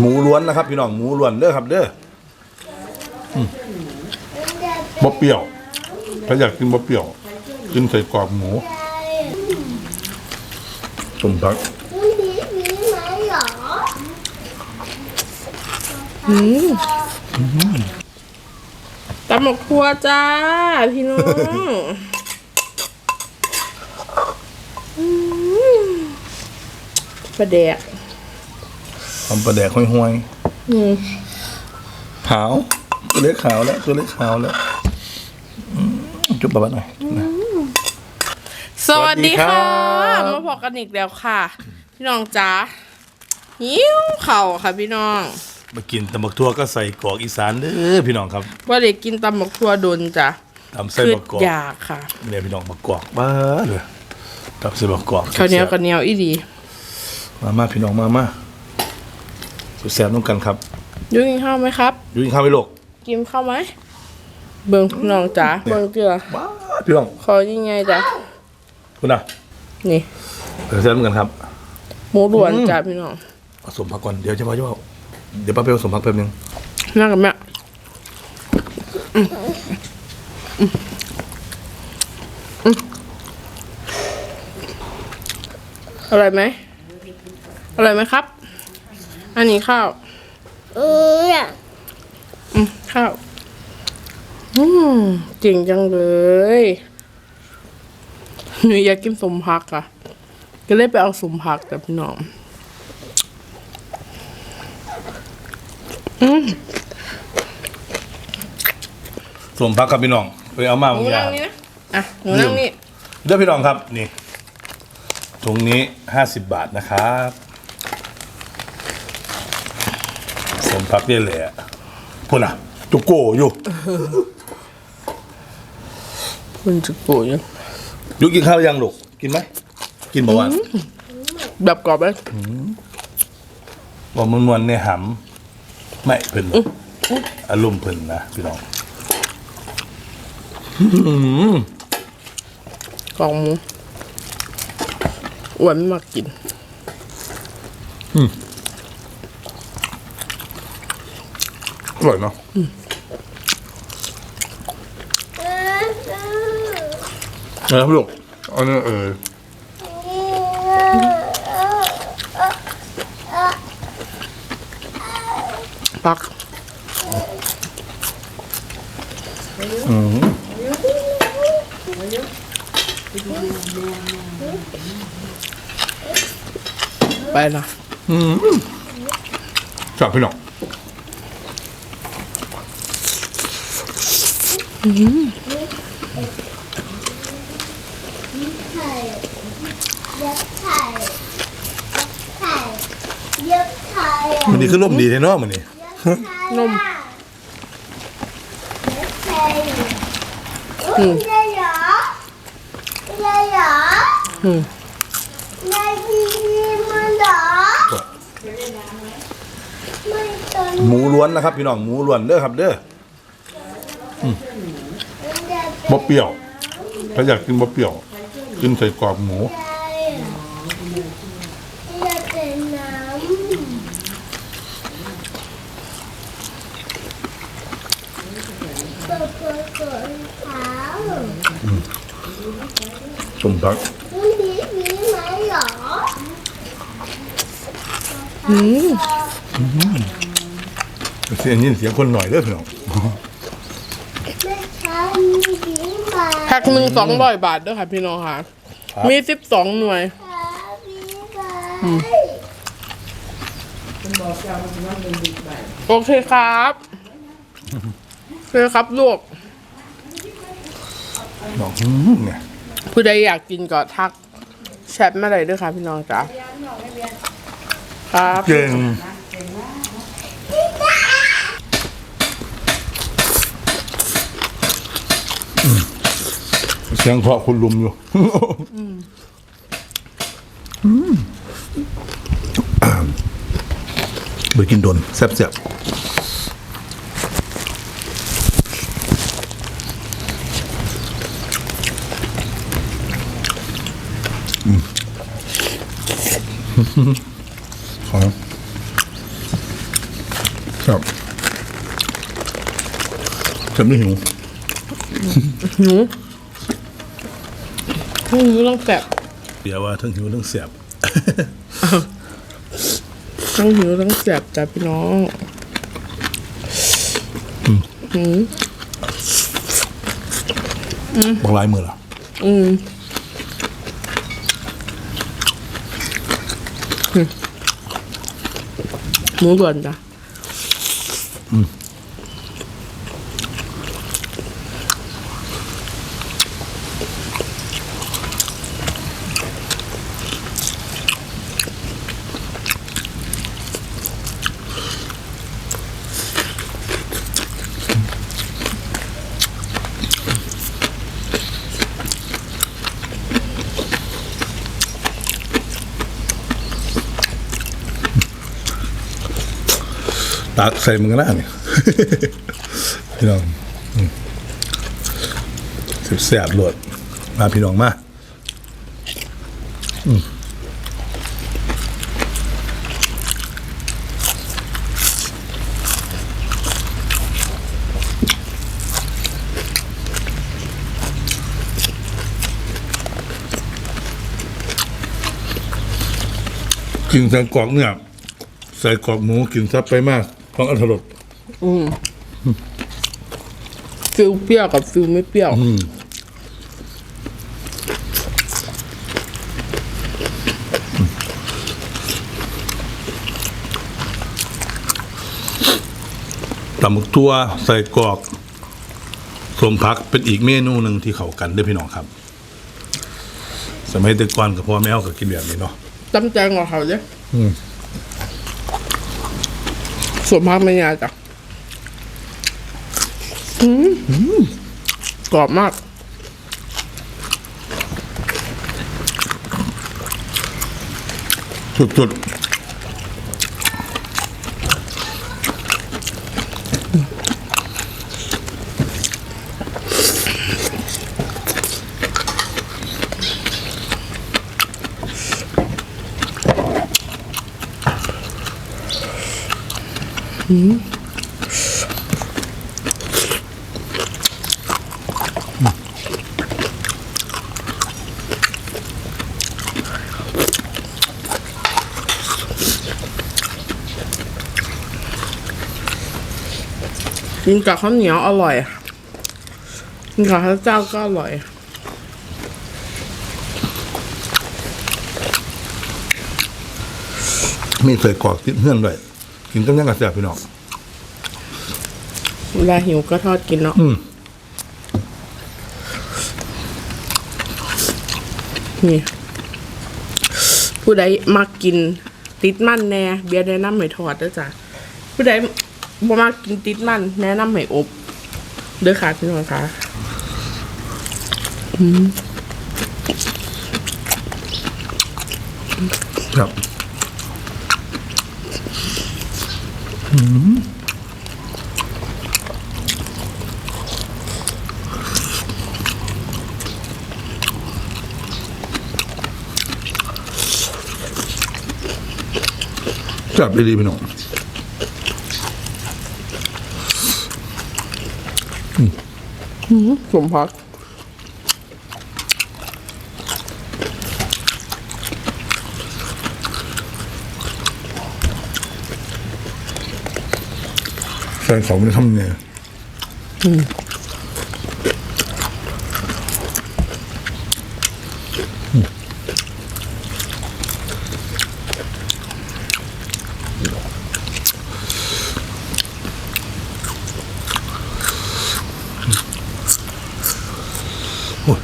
หมูล้วนนะครับ พี่น้องหมูล้วนเด้อครับ เด้อมันจะบ่เปรี้ยว ถ้าอยากกินบ่เปรี้ยว กินใส่กรอบหมูใจสมพักมันมีมีไหมหรอ ตำหมกครัวจ้า พี่น้องอืมประเดกทำปลาแดกห้อยอืมๆขาวตัวเล็กขาวแล้วตัวเล็กขาวแล้วอืมจุ๊บปะบะหน่อยนะสวัสดีค่ะ สวัสดีครับ มาพอกันอีกแล้วค่ะ พี่น้องจ้าหิวเข่าวค่ะพี่น้อง มากินตำบักทั่วก็ใส่กรอกอีสานเด้อพี่น้องครับว่าเด็กกินตำหมกครัวโดนจ้ะตำใส่คือบักกอกอยากค่ะเนี่ยพี่น้องบักกอกบ้าเลยตำใส่บักกอกข้าวเหนียวกับเหนียวอีดีมามาพี่น้องมามาสุดแซ่บน้องกันครับอยุ่กินข้าวไหมครับ อยู่กินข้าวไปโลกกินข้าวไหม เบิ่งพี่น้องจ้าเบิ่งเจือบ้าพี่น้องขอยังไงจ้ะคุณน่ะนี่เดี๋ยวแซ่บน้องกันครับหมูด่วนจ้าพี่น้องผสมผักก่อนเดี๋ยวจะมาจะว่า เดี๋ยวป้าไปผสมผักแป๊บนึงนั่งกับแม่อืมอร่อยไหมอร่อยไหมครับ อันนี้ข้าว เอออืมข้าว อืมเก่งจังเลย หนูอยากกินสมพักอะก็เลยไปเอาสมพักแต่พี่น้อง สมผักครับพี่น้องไปเอามาหบานูงอนั่ย่างงนี่นะอะหนูนั่งนี่เดี๋ยวพี่น้องครับนี่ถุงนี้ห้าสิบบาทนะครับผสมผักนี่แหละพูดน่ะจุกโกอยู่คุณจะกูยังยุกินข้าวยังลูกกินไหมกินบอกว่าแบบกรอบไหมบอกมันมวนๆในหำ ไม่เพิ่นอารมณ์เพิ่นนะพี่น้องอื้อหือกล่องหมูอ้วนมากกินอร่อยเนาะเออเออนะครับลูกอันนี้เออ ปักไปนะจับพี่น้องไข่ยัดไข่ไข่ยัดไข่อะมันนี่คือร่มดีแท้เนาะมันนี่ นมยัดไข่อุ้ยได้เหรอได้เหรออืมได้ดีมันเหรอไม่ต้นหมูล้วนนะครับพี่น้องหมูล้วนเด้อครับ เด้อมันจะบ่เปรี้ยว ถ้าอยากกินบ่เปรี้ยว กินใส่กรอบหมู ใจจะเป็นน้ำเปิดเปิดเปิดเท้า สมพักมันมีมีไหมเหรอเสียงยินเสียงคนหน่อยเด้อพี่น้องไม่ใช่มีมีไหมแพ็คหนึ่งสองร้อยบาทด้วยค่ะพี่น้องค่ะ มีสิบสองหน่วยครับมีไหมโอเคครับ โอเคครับลูกน้องหืมเนี่ยผู้ใดอยากกินก็ทักแชทมาเลยด้วยค่ะพี่น้องจ้าครับ เก่งอืมเสียงเพราะคุณลุมอยู่ไปกินโดนแซ่บๆ ขอครับจะไม่หิวหนูหนูต้องแสบเดี๋ยวว่าทั้งหิวทั้งเสียบทั้งหิวทั้งแสบจ้ะพี่น้องหืมบอกลายมือเหรออืม หมูด่วนจ้ะ ตักใส่มือหน้าเนี่ยพี่น้องสิบแสบโหลดมาพี่น้องมาอืมกินใส่กรอกเนี่ยใส่กรอกหมูกินซับไปมาก ต้องอัตรสฟิลเปรี้ยวกับฟิลไม่เปรี้ยวตำบักทั่วใส่กรอกสมพักเป็นอีกเมนูหนึ่งที่เข้ากันเด้วยพี่น้องครับ สมัยแต่ก่อนกับพ่อแม่เขาก็กินแบบนี้เนาะจำใจงของเขาเจ้อืม ส่วนมากไม่ยากจ้ะอืมกรอบมาก สุดๆ กินกับข้าวเหนียวอร่อย กินกับข้าวเจ้าก็อร่อย มีใส่กรอกติดเพื่อนด้วย กินกับยังกระแสบพี่น้องเวลาหิวก็ทอดกินเนาะอืมนี่ ผู้ใดมักกินติดมันแน่ เบียร์แนะนำให้ทอดเด้อจ้ะผู้ใดบ่มักกินติดมันแนะนำให้อบเด้อค่ะพี่น้องค่ะครับ จับดีๆพี่น้องสมพักใส่ของมันทำเนี่ย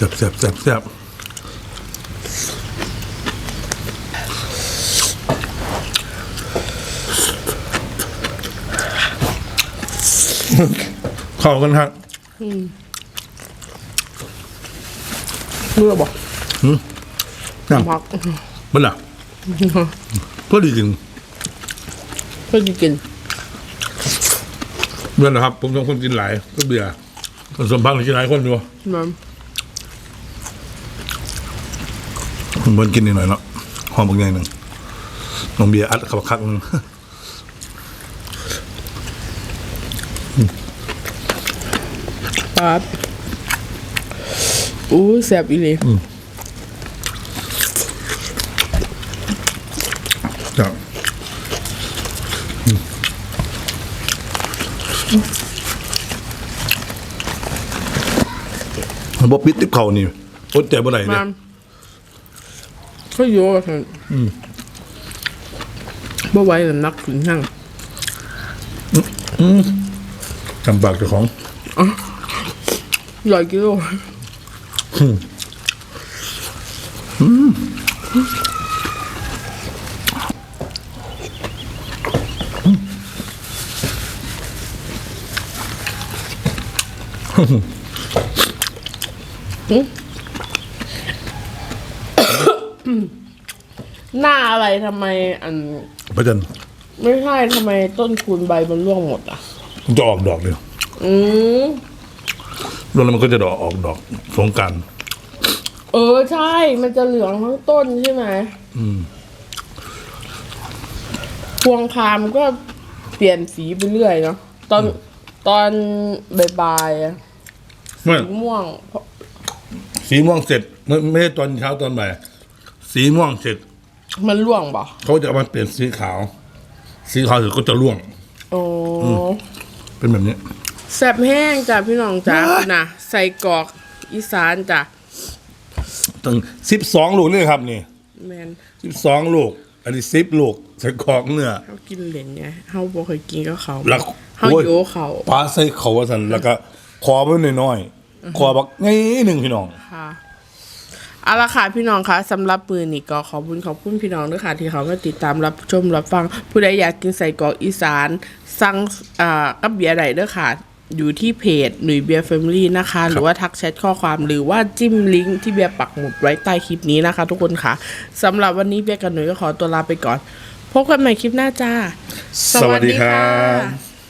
โอ้ยแซ่บแซ่บแซ่บแซ่บเข้ากันครับเมื่อบอกน้พักำมันล่ะพอดีจริงเพื่อกินเมื่อนะครับ ผมต้องคนกินหลายก็เบียร์คนสมพักหรือกินหลายคนอยู่มัน ผม เพิ่นกินนิดหน่อยเนาะหอมบางอย่างหนึ่งน้องเบียร์อัดขับคักนึงครับอู้แซ่บอีเลยจ้ะอืมมันบ่ปิดติบเขานี่อดใจบ่ได้เด้มาเขาโยกกันบ่ไหวแล้วนักถึงหั่งจำปากเจ้าของ ร้อยกิโล หน้าอะไรทำไมอันพระจันทร์ไม่ใช่ทำไมต้นคูณใบมันร่วงหมดอะ มันจะออกดอกเลยอืมแล้วมันก็จะดอกออกดอกสงกรารเออใช่ มันจะเหลืองทั้งต้นใช่ไหมอืมพวงคามก็เปลี่ยนสีไปเรื่อยเนาะตอนตอนบ่ายๆอะไม่สีม่วงเพราะสีม่วงเสร็จไม่ไม่ใช่ตอนเช้าตอนบ่ายสีม่วงเสร็จ มันร่วงบ่เขาจะเอามาเปลี่ยนสีขาว สีขาวเสร็จก็จะร่วง โอ้เป็นแบบนี้ แซ่บแห้งจ้ะพี่น้องจ้ะนะใส่กรอกอีสานจ้ะตั้งสิบสองลูกเลยครับนี่แมนสิบสองลูก อันนี้สิบลูกใส่กรอกเนื้อเขากินเหรนไงเขาบ่เคยกินก็เขาแล้วเขาโอ้ยโยเขาปลาใส่เขาว่าสันแล้วก็คอไว้น้อยๆคอบักง่ายหนึ่งพี่น้องค่ะ เอาละค่ะพี่น้องคะสำหรับปืนนี่ก็ขอบคุณขอบคุณพี่น้องด้วยค่ะ ที่เขามาติดตามรับชมรับฟัง ผู้ใดอยากกินใส่กรอกอีสานสั่งอ่ากับเบียร์ใดเด้อค่ะ อยู่ที่เพจหนุ่ยเบียร์แฟมิลี่นะคะ หรือว่าทักแชทข้อความหรือว่าจิ้มลิงก์ที่เบียร์ปักหมุดไว้ใต้คลิปนี้นะคะ ทุกคนค่ะสำหรับวันนี้เบียร์กับหนุ่ยก็ขอตัวลาไปก่อน พบกันใหม่คลิปหน้าจ้า สวัสดีครับ